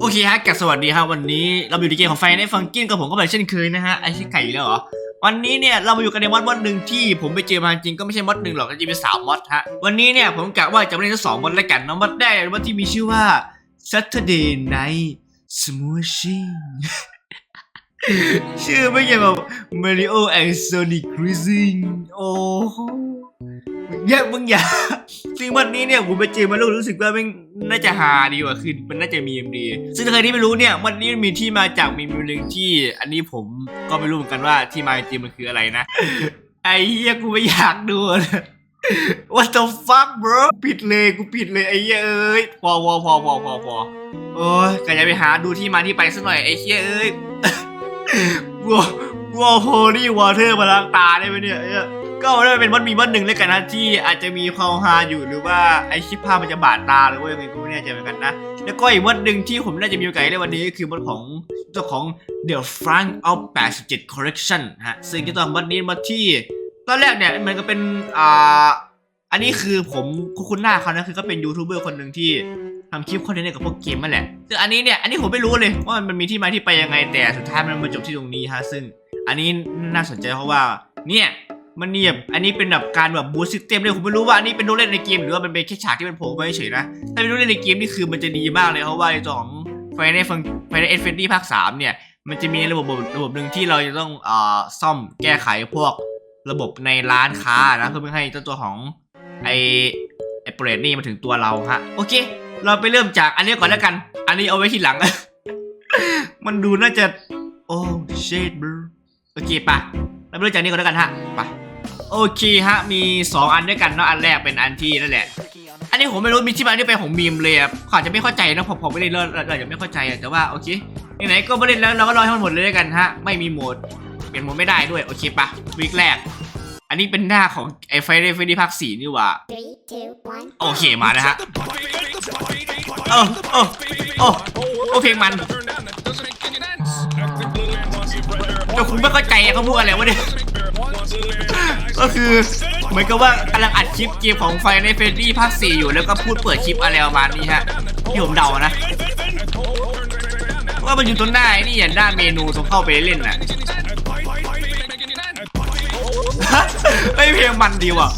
โอเคฮะกับสวัสดีครับวันนี้เราอยู่ในเกมของไฟในฟังกินกับผมก็เหมือนเช่นเคยนะฮะไอชิไก่อีกแล้วเหรอวันนี้เนี่ยเรามาอยู่กันในมอดมอดหนึ่งที่ผมไปเจอมาจริงก็ไม่ใช่มอดหนึ่งหรอกจะเป็นสามมอดฮะวันนี้เนี่ยผมกะว่าจะเล่นทั้งสองมอดแล้วกันนะมอดแรกมอดที่มีชื่อว่า Saturday Night Smooshing ชื่อไม่ใช่แบบ Mario and Sonic Racing โอ้ อย่ามึงอย่าซึ่งวันนี้เนี่ยผมไปเจอมาล้วรู้สึกว่ามันน่าจะฮาดีกว่าคือมันน่าจะมีมดีซึ่งใครที่ไม่รู้เนี่ยวันนี้มีที่มาจากมีมหนึ่งที่ อันนี้ผมก็ไม่รู้เหมือนกันว่าที่มาจริงมันคืออะไรนะ ไอ้เหี้ยกูไม่อยากดูเลย What the fuck bro ปิดเลยกูปิดเลยไอ้เหี้ยเอ้ยพอพอพอพอพอพอโอ้ยก็จะไปหาดูที่มาที่ไปสักหน่อยไอ้เหี้ยเอ้ยกลัวกลัวโฮลี่วอเตอร์มาล้างตาได้ไหมเนี่ย ไอ้เหี้ยก็ได้เป็นวันมีวันหนึ่งแล้วกันนะที่อาจจะมีความฮาอยู่หรือว่าไอคลิปภาพมันจะบาดตาหรือว่ายังไงก็ไม่แน่ใจเหมือนกันนะ แล้วก็อีกวันหนึ่งที่ผมน่าจะมีโอกาสได้วันนี้ก็คือวันของเจ้าของ The Frank of 87 Collection ฮะซึ่งจะต้องวันนี้มาที่ ตอนแรกเนี่ยมันก็เป็นอ่าอันนี้คือผมคุ้นหน้าเขานะคือก็เป็นยูทูบเบอร์คนหนึ่งที่ทำคลิปคอนเทนต์กับพวกเกมนั่นแหละซึ่งอันนี้เนี่ย อันนี้ผมไม่รู้เลยว่ามันมีที่มาที่ไปยังไง แต่สุดท้ายมันมาจบที่ตรงนี้ฮะ ซึ่งอันนี้น่าสนใจเพราะว่า เนี่ย มันเนี่ยบอันนี้เป็นแบบการแบบบูสต์ซิสเต็มเลยผมไม่รู้ว่าอันนี้เป็นลูกเล่นในเกมหรือว่ามันเป็นแค่ฉากที่มันโผล่มาเฉยๆนะ ถ้าเป็นลูกเล่นในเกมนี่คือมันจะดีมากเลยเพราะว่าไอ้ตัวของไฟในฟังไฟในเอฟเฟนดี้ภาคสามเนี่ย มันจะมีระบบระบบหนึ่งที่เราจะต้องเอ่อซ่อมแก้ไขพวกระบบในร้านค้านะเพื่อไม่ให้เจ้าตัวของไอไอเปรตนี่มาถึงตัวเราฮะโอเค เราไปเริ่มจากอันนี้ก่อนแล้วกัน อันนี้เอาไว้ทีหลัง มันดูน่าจะ โอ้เชดบโอเคปะเราไปเริ่มจากนี้ก่อนแล้วกันฮะไป โอเคฮะ มีสองอันด้วยกันเนาะอันแรกเป็นอันที่นั่นแหละ อันนี้ผมไม่รู้มีที่มาที่ไปของมีมเลยอะขาอาจจะไม่เข้าใจนะผมผมไม่ได้เล่นเราอาจะไม่เข้าใจอะแต่ว่าโอเคไหนๆก็ไม่เล่นแล้วเราก็รอให้มันหมดเลยแล้วยกันฮะไม่มีโหมดเปลี่ยนโหมดไม่ได้ด้วยโอเคปะวีคแรก อันนี้เป็นหน้าของไอ้ไฟเดฟดีภาคสี่นี่หว่า Three, two, โอเคมาแล้วฮะโอ้โอ้โอ้โอ้เพลงมันแต่คุณไม่เข้าใจเขาพูดอะไรวะเนี่ย ก็คือเหมือนกับว่ากำลังอัดคลิปเกมของไฟในเฟรดดี้ภาค 4 อยู่แล้วก็พูดเปิดคลิปอะไรประมาณนี้ฮะที่ผมเดานะ ว่ามันอยู่ตรงหน้าไอ้นี่อย่างหน้าเมนูตรงเข้าไปเล่นน่ะไอ้ยเพลงมันดีว่ะ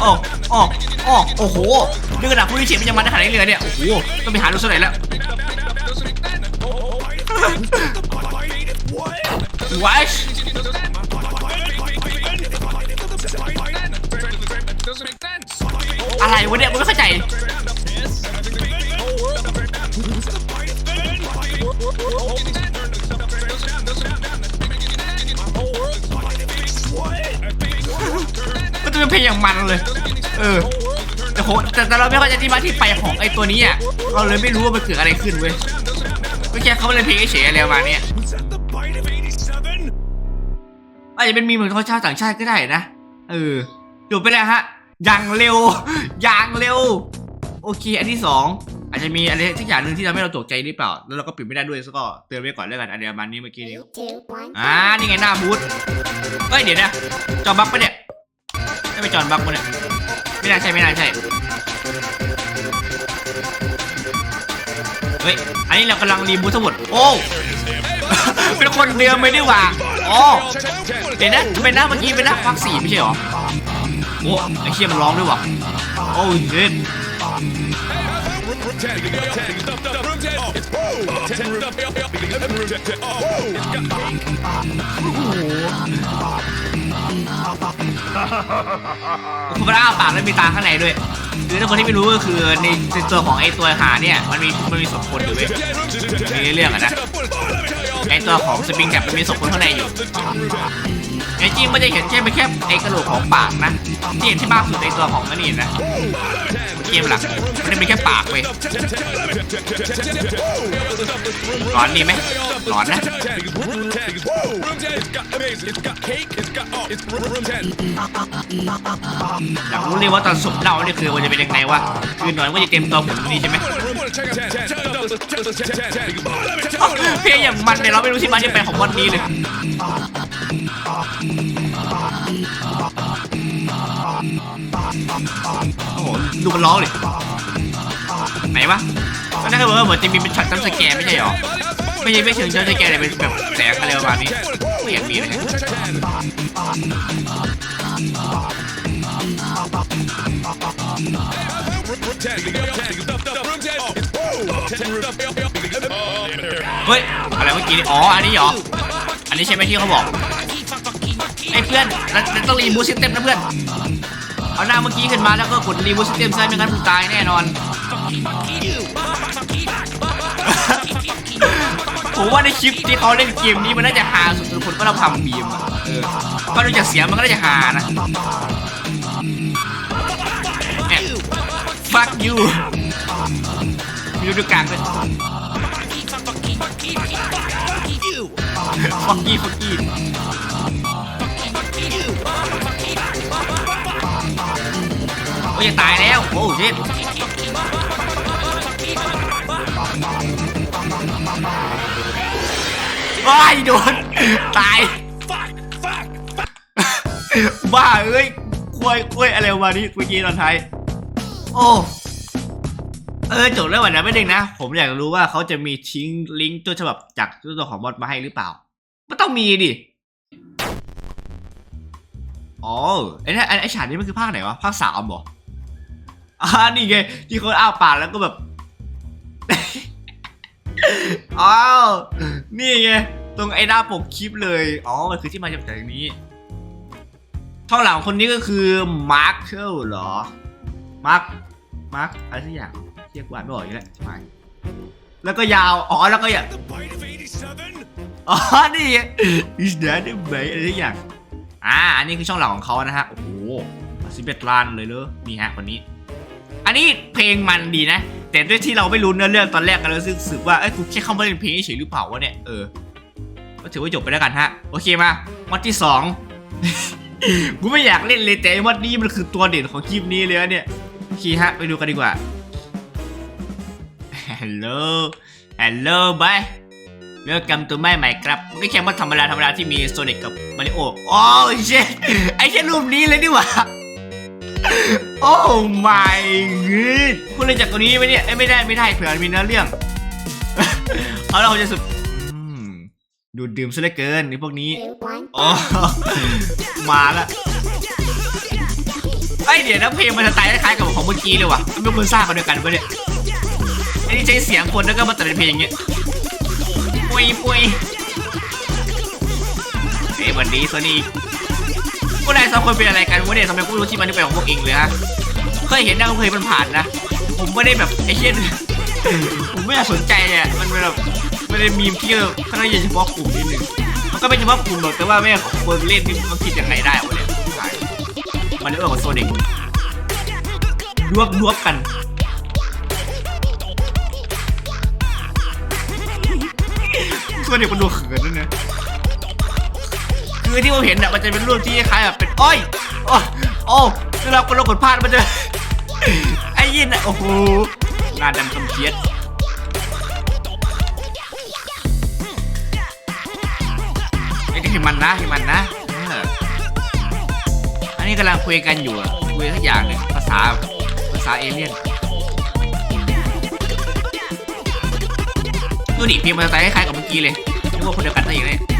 โอ้โอ้โอ้โอ้โหนี่ขนาดผู้ที่เฉียดมันยังมันได้ขนาดนี้เลยเนี่ย โอ้โห ต้องไปหาดูสักหน่อยแล้ว What อะไรวะเนี่ยมึงไม่เข้าใจ มันจะเป็นเพลงอย่างมันเลย เออ แต่ผมแต่แต่เราไม่เข้าใจที่มาที่ไปของไอ้ตัวนี้อะ เราเลยไม่รู้ว่ามันเกิดอะไรขึ้นเว้ย แค่เขาเล่นเพลงเฉยอะไรประมาณเนี้ยอาจจะเป็นมีเหมือนเขาชาวต่างชาติก็ได้นะ เออจบไปแล้วฮะอย่างเร็ว อย่างเร็ว โอเค อันที่สองอาจจะมีอะไรสักอย่างหนึ่งที่ทำให้เราตกใจหรือเปล่า แล้วเราก็ปิดไม่ได้ด้วยก็เตือนไว้ก่อนแล้วกันอันเดียมันนี้เมื่อกี้นี้อ่านี่ไงหน้าบูธเฮ้ยเดี๋ยวนะจอบักปะเนี่ยไม่ไปจอนบักปะเนี่ยไม่น่าใช่ไม่น่าใช่ เฮ้ย อันนี้เรากำลังรีบูททั้งหมดโอ้ เป็นคนเดิมไม่ได้ว่าอ๋อเดี๋ยวนะเป็นหน้าเมื่อกี้เป็นหน้าภาคสี่ไม่ใช่หรอ โอ้ไอ้เชี่ยมันร้องด้วยว่ะโอ้ยเฮ้ยคุณพระอ้าปากแล้วมีตาข้างในด้วย คือถ้าคนที่ไม่รู้ก็คือในในตัวของไอ้ตัวหาเนี่ยมันมีมันมีศพคนอยู่เว้ยมีเรื่องอะนะไอ้ตัวของสปริงแคปมันมีศพคนข้างในอยู่ไอ้จริงมันจะเห็นแค่เป็นแค่ไอ้กระโหลกของปากนะที่เห็นที่มากสุดไอตัวของนั่นนี่นะ เกมหลักมันจะเป็นแค่ปากเว้ยร้อนดีไหมร้อนนะอยากรู้เลยว่าตอนศพเน่าเนี่ยคือมันจะเป็นยังไงวะคือหนอนก็จะเต็มตัวผมตรงนี้ใช่ไหมเพลงอย่างมันเนี่ยเราไม่รู้ที่มาที่ไปของวันนี้เลย ดูมันร้องเลยไหนวะก็น่าจะบอกว่าเหมือนจะมีเป็นช็อตจัมสแกร์ไม่ใช่หรอไม่ใช่ไม่เชิงจัมสแกร์แต่เป็นแบบแสงอะไรประมาณนี้ไม่อยากมีเลยเฮ้ยอะไรเมื่อกี้นี่อ๋ออันนี้เหรออันนี้ใช่ไหมที่เขาบอกไอ้เพื่อนเราต้องรีบูสซิสเต็มนะเพื่อน เอาหน้าเมื่อกี้ขึ้นมาแล้วก็กดรีบูสซิสเต็มใช่ไม่งั้นมึงตายแน่นอน ผมว่าในคลิปที่เขาเล่นเกมนี้มันน่าจะฮาสุดๆคนก็เราทำบีมอะเออเพราะดูจากเสียงมันก็น่าจะฮานะเนี่ย fuck you มีดูดูกลางด้วยฟักกี้ฟั อ้ยจะตายแล้วโอ้ชิตว้ายโดนตายบ้าเอ้ยควยควยอะไรวะนี่เมื่อกี้ตอนท้ายโอ้เออจบแล้ววันนั้นไม่ดึงนะ ผมอยากรู้ว่าเขาจะมีทิ้งลิงก์ต้นฉบับจากตัวของบอสมาให้หรือเปล่ามันต้องมีดิอ๋อไอ้นี่ไอ้ไอ้ฉากนี้มันคือภาคไหนวะภาคสามเหรอ อ่านี่ไงที่เขาอ้าปากแล้วก็แบบอ้าวนี่ไงตรงไอ้หน้าปกคลิปเลยอ๋อมันคือที่มาจากจากนี้ช่องหลังคนนี้ก็คือมาร์คเชลเหรอมาร์คมาร์คอะไรสักอย่างเรียกว่าไม่ออกอีกแล้วใช่ไหมแล้วก็ยาวอ๋อแล้วก็อย่างอ๋อนี่ไง is that the bay อะไรสักอย่างอ่าอันนี้คือช่องหลักของเขานะฮะโอ้โหสิบเอ็ดล้านเลยเลยนี่ฮะคนนี้ อันนี้เพลงมันดีนะ แต่ด้วยที่เราไม่รู้เนื้อเรื่องตอนแรกกันเรารู้สึกว่าเอ้ยกูแค่เข้ามาเล่นเพลงเฉยหรือเปล่าวะเนี่ยเออก็ถือว่าจบไปแล้วกันฮะ โอเคมาวันที่สองกูไม่อยากเล่นเลยแต่วันนี้มันคือตัวเด่นของคลิปนี้เลยเนี่ยโอเคฮะไปดูกันดีกว่าฮัลโหลฮัลโหลบายเลือกกำตัวไม่ใหม่ครับมันก็แค่มาธรรมดาธรรมดาที่มีโซนิกกับมาริโอโอ้ยเชไอ้แค่รูปนี้เลยดีกว่า โอ้ my god คุณเล่นจากตัวนี้ไหมเนี่ยเอ้ยไม่ได้ไม่ได้เผื่อมีเนื้อเรื่อง เอาเราจะสุดอืมดูดดื่มซะเหลือเกินไอ้พวกนี้ two, one. อ๋อมาละไอยเดี๋ยวนะเพลงมันสไตล์คล้ายๆกับของเมื่อกี้เลยว่ะมันเป็นคนสร้างกันเดียวกันปะเนี่ยไอ้นี่ใช้เสียงคนแล้วก็มาตัดเป็นเพลงอย่างเงี้ยปุยปุยเฮ้ยวันนี้โซนี่ พวกนายสองคนเป็นอะไรกันวะเนี่ยทำไมกูรู้ที่มันนี่เป็นของพวกเองเลยฮะเคยเห็นหน้าเคยมันผ่านนะ ผมไม่ได้แบบไอ้เช่นผมไม่อยากสนใจเนี่ยมันเป็นแบบไม่ได้มีมที่ค่อนข้างเฉพาะกลุ่มนิดนึงมันก็เป็นเฉพาะกลุ่มหรอกแต่ว่าแม่ของคนเล่นนี่มันคิดยังไงได้วะเนี่ยใช่มันเรื่องของโซเด็กรวบรวบกันโซเด็กมันดูเขินนั่นนะ คือที่ผมเห็นอะมันจะเป็นรูปที่คล้ายแบบเป็นอ้อยโอ้โอ้เวลาคนเรากดพลาดมันจะไอ้ยินอะโอ้โหหน้าดำคำเพียดไอ้ยให้มันนะให้มันนะเอออันนี้กำลังคุยกันอยู่อะคุยสักอย่างหนึ่งภาษาภาษาเอเลี่ยนดูดิเพลงมันสไตล์คล้ายๆกับเมื่อกี้เลยนึกว่าคนเดียวกันซะอย่างนี้โจโจโจโจ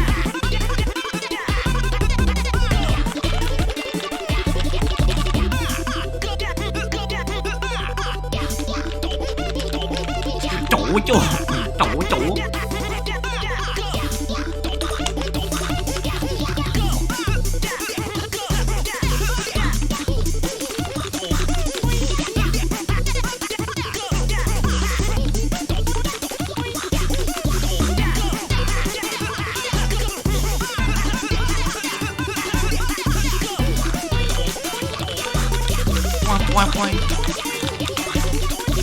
ว้าย ว้ายว้าย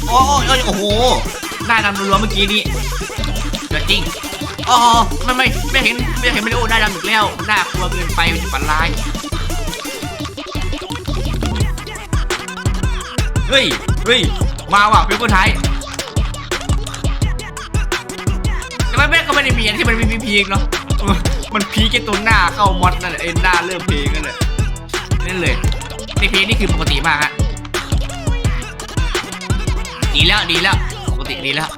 โอ้ยโอ้ยโอ้โหหน้าดำรัวๆเมื่อกี้นี้เดี๋ยวจริงอ๋อไม่ไม่ไม่เห็นไม่เห็นไม่ได้โอ้หน้าดำอีกแล้วหน้ากลัวเกินไปมันจะฝันร้ายเฮ้ยเฮ้ยมาว่ะเป็นคนไทยแต่ว่าแม่งก็ไม่ได้มีอันที่มันไม่มีพีกเนาะเออมันพีกแค่ตรงหน้าเข้ามอดนั่นแหละไอ้หน้าเริ่มเพลงนั่นแหละนั่นเลยในเพลงนี่คือปกติมากฮะดีแล้วปก ติดีแล้ว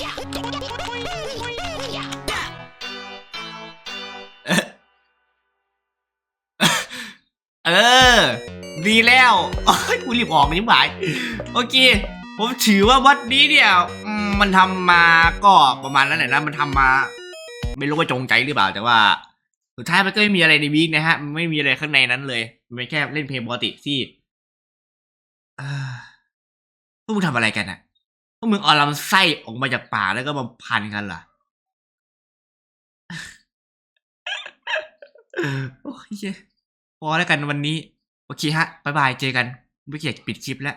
เออ ดีแล้วโอ้ยกูรีบออกมันยิ่งหายโอเค ผมถือว่าวัดนี้เนี่ยมันทำมาก็ประมาณนั้นแหละนะมันทำมา ไม่รู้ว่าจงใจหรือเปล่า แต่ว่า สุดท้ายมันก็ไม่มีอะไรในวีคนะฮะ มันไม่มีอะไรข้างในนั้นเลย มันเป็นแค่เล่นเพลงปกติที่พวกมึงทำอะไรกันอะ พวกมึงเอาลำไส้ออกมาจากป่าแล้วก็มาพันกันล่ะโอ้ยเหี้ยพอแล้วกันวันนี้ โอเคฮะ บ๊ายบาย เจอกัน ไม่เกียดปิดคลิปแล้ว